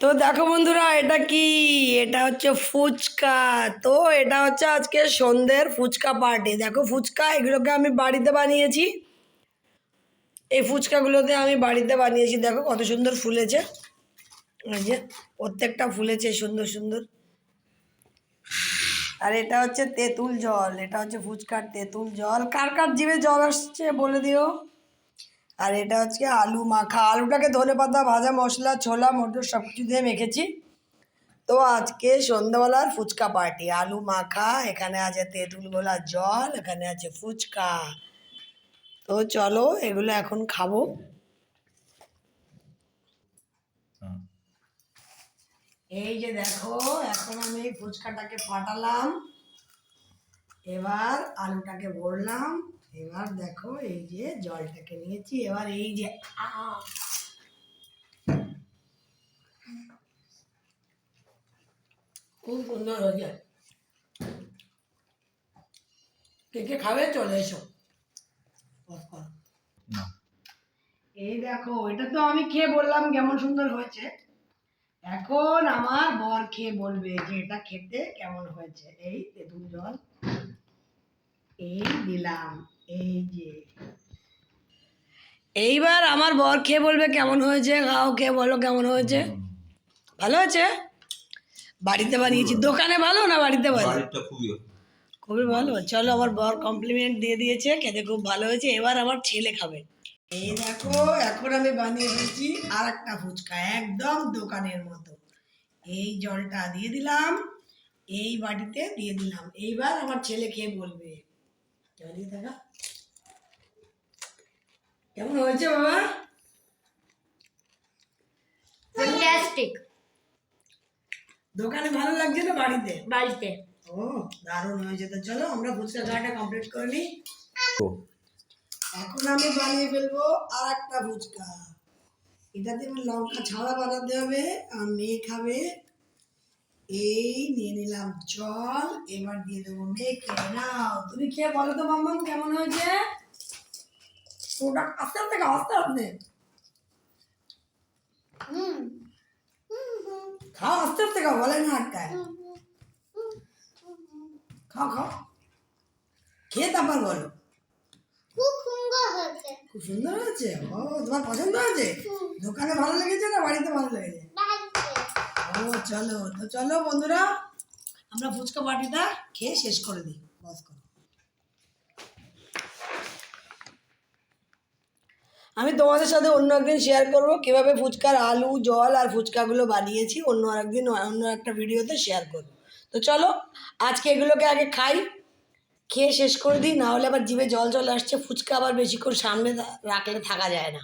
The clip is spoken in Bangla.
তো দেখো বন্ধুরা, এটা কি? এটা হচ্ছে ফুচকা। তো এটা হচ্ছে আজকে সন্ধ্যের ফুচকা পার্টি দেখো ফুচকা, এগুলোকে আমি বাড়িতে বানিয়েছি। এই ফুচকাগুলোতে আমি বাড়িতে বানিয়েছি। দেখো কত সুন্দর ফুলেছে। যে প্রত্যেকটা ফুলেছে সুন্দর সুন্দর। আর এটা হচ্ছে তেঁতুল জল। এটা হচ্ছে ফুচকার তেঁতুল জল। কার কার জিভে জল আসছে বলে দিও? আর এটা হচ্ছে আলু মাখা। আলুটাকে ধনে পাতা ভাজা মশলা, ছোলা, মটর সব কিছু দিয়ে মেখেছি। তো আজকে সন্ধ্যাবেলার ফুচকা পার্টি। আলু মাখা, এখানে আছে তেঁতুল গোলা জল, এখানে আছে ফুচকা। তো চলো, এগুলো এখন খাব। এই যে দেখো, এখন আমি ফুচকাটাকে ফাটালাম। এবার আলুটাকে ভরলাম। এবার দেখো এই যে জলটাকে নিয়েছি এবার এই যে খুব সুন্দর হয়েছে। কে কে খাবে চলে এসো। এই দেখো এটা তো আমি খেয়ে বললাম কেমন সুন্দর হয়েছে। এখন আমার বর খেয়ে বলবে যে এটা খেতে কেমন হয়েছে। এই তেঁতুল জল। এই দিলাম এই যে। এইবার আমার বর খেয়ে বলবে কেমন হয়েছে খাও খেয়ে বলো কেমন হয়েছে। ভালো হয়েছে? বাড়িতে বানিয়েছি। দোকানে ভালো না বাড়িতে ভালো? খুবই ভালো। চলো আমার বর কমপ্লিমেন্ট দিয়ে দিয়েছে খেতে খুব ভালো হয়েছে। এবার আমার ছেলে খাবে। এই দেখো এখন আমি বানিয়ে দিয়েছি আর একটা ফুচকা একদম দোকানের মতো। এই জলটা দিয়ে দিলাম এই বাটিতে দিয়ে দিলাম। এইবার আমার ছেলে খেয়ে বলবে। কেমন হয়েছে বাবা ফ্যান্টাস্টিক দোকানে ভালো লাগছে না বাড়িতে? বাড়িতে। ও দারুণ হয়েছে তো। চলো আমরা ফুচকা খাওয়াটা কমপ্লিট করে নিই। এখন আমি বানিয়ে ফেলব আর একটা ফুচকা। এটাতে আমার লঙ্কা ছাড়া বানাতে হবে আর মেয়ে খাবে এই নিয়ে নিলাম জল এবার দিয়ে দেবো মেয়েকে নাও তুমি খেয়ে বলো তো মাম্মাম কেমন হয়েছে? ওটা আস্তে আস্তে খাও আস্তে আস্তে। খাও আস্তে আস্তে খাও বলে না আটকায়। খাও খাও। খেয়ে তারপর বলো। খুব সুন্দর হয়েছে। খুব সুন্দর হয়েছে? ও তোমার পছন্দ হয়েছে? দোকানে ভালো লেগেছে না বাড়িতে ভালো লেগেছে? চলো, তো চলো বন্ধুরা, আমরা ফুচকা পার্টিটা খেয়ে শেষ করে দিই। বস করো। আমি তোমাদের সাথে অন্য একদিন শেয়ার করব কীভাবে ফুচকার আলু, জল আর ফুচকাগুলো বানিয়েছি। অন্য একদিন অন্য একটা ভিডিওতে শেয়ার করব। তো চলো, আজকে এগুলোকে আগে খাই, খেয়ে শেষ করে দিই, না হলে আবার জিভে জল জল আসছে। ফুচকা আবার বেশিক্ষণ সামনে রাখলে থাকা যায় না।